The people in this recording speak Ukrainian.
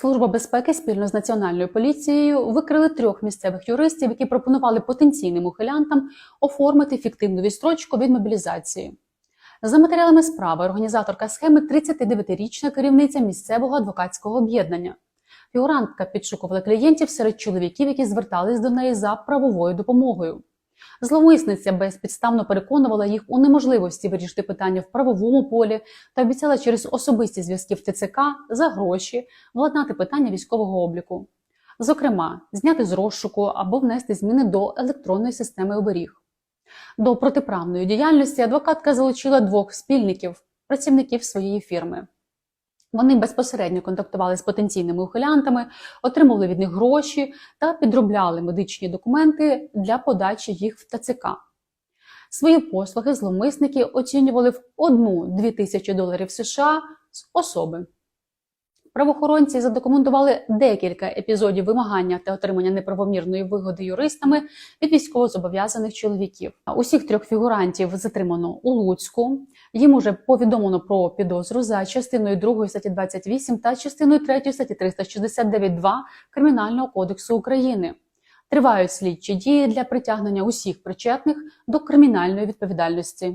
Служба безпеки спільно з національною поліцією викрили трьох місцевих юристів, які пропонували потенційним ухилянтам оформити фіктивну відстрочку від мобілізації. За матеріалами справи організаторка схеми 39-річна керівниця місцевого адвокатського об'єднання. Фігурантка підшукувала клієнтів серед чоловіків, які звертались до неї за правовою допомогою. Зловмисниця безпідставно переконувала їх у неможливості вирішити питання в правовому полі та обіцяла через особисті зв'язки в ТЦК за гроші владнати питання військового обліку. Зокрема, зняти з розшуку або внести зміни до електронної системи оберіг. До протиправної діяльності адвокатка залучила двох спільників, працівників своєї фірми. Вони безпосередньо контактували з потенційними ухилянтами, отримували від них гроші та підробляли медичні документи для подачі їх в ТЦК. Свої послуги зловмисники оцінювали в 1-2 тисячі доларів США з особи. Правоохоронці задокументували декілька епізодів вимагання та отримання неправомірної вигоди юристами від військовозобов'язаних чоловіків. Усіх трьох фігурантів затримано у Луцьку. Їм уже повідомлено про підозру за частиною 2 статті 28 та частиною 3 статті 369.2 Кримінального кодексу України. Тривають слідчі дії для притягнення усіх причетних до кримінальної відповідальності.